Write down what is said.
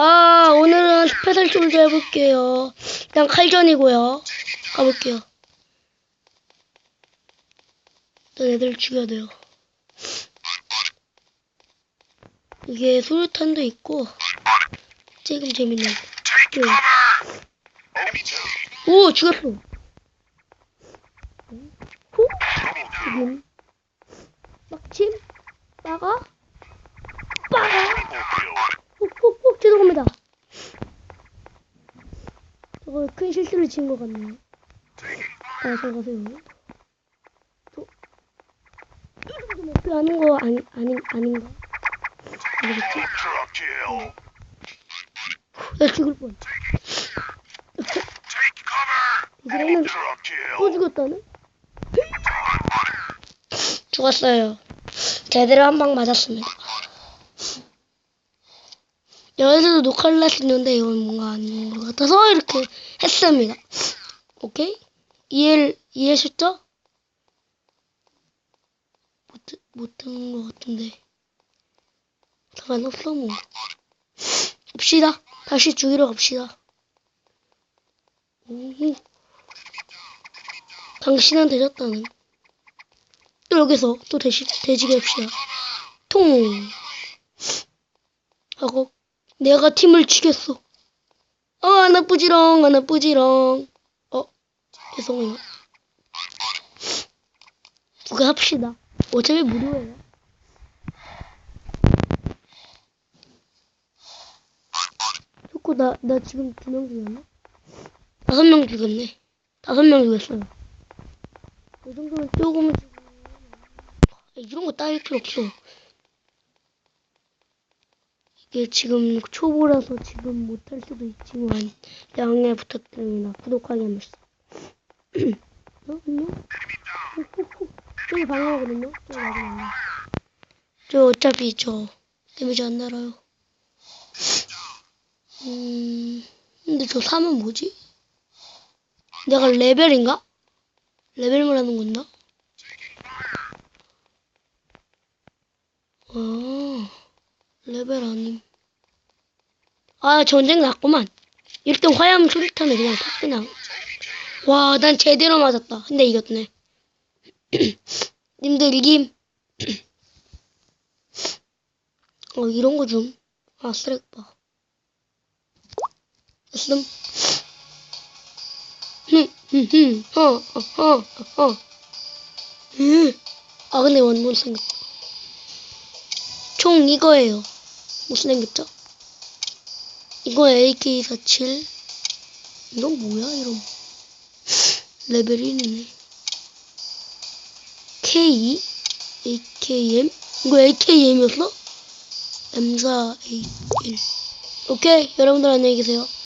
아, 오늘은 스페셜 솔저 해볼게요. 일단 칼전이고요. 가볼게요. 일단 애들 죽여야 돼요. 이게 수류탄도 있고, 지금 재밌는. 게. 오, 죽였어. 후? 지금. 막침? 빠가? 죄송합니다. 저거 큰 실수를 지은 것 같네요. 아, 잘 가세요. 저, 저 목표 하는 거 아니, 아니, 아닌가? 모르겠지? 나 죽을 뻔. Truck 또. 죽었다네? 죽었어요. 제대로 한 방 맞았습니다. 여기서도 녹화를 할 수 있는데 이건 뭔가 아닌 것 같아서 이렇게 했습니다. 오케이? 이해를, 이해하셨죠? 못, 못한 것 같은데. 가만 없어, 뭐. 갑시다. 다시 죽이러 갑시다. 오. 당신은 되졌다는. 또 여기서 또 대시, 대지게 합시다. 통. 하고, 내가 팀을 죽였어. 어, 안 아프지롱, 안 아프지롱. 어, 죄송해요. 누가 합시다. 어차피 무료예요. 좋고, 나, 나 지금 두 명 죽였나? 다섯 명 죽였네. 다섯 명 죽였어요. 이 정도면 조금은 죽- 이런 거 따질 필요 없어. 이게 지금 초보라서 지금 못할 수도 있지만 양해 부탁드립니다. 구독하기 한 번씩. 어? 안녕? 저기 방어거든요? 저 맞으면 안 돼. 저 어차피 저 데미지 안 날아요. 음, 근데 저 3은 뭐지? 내가 레벨인가? 레벨만 하는 건가? 아, 레벨 아님. 아, 전쟁 났구만. 1등 화염 수류탄을 그냥 팍 그냥. 와, 난 제대로 맞았다. 근데 이겼네. 님들 이김. 어, 이런 거 좀. 아, 쓰레기봐. 됐음. 흠, 흠, 흠, 어, 어, 어, 어. 음. 아, 근데 원본 생겼다. 총 이거예요. 무슨 생겼죠? 이거 AK47. 이건 뭐야, 이런. 레벨 1이네. K, AKM? 이거 AKM이었어? M4A1. 오케이, 여러분들 안녕히 계세요.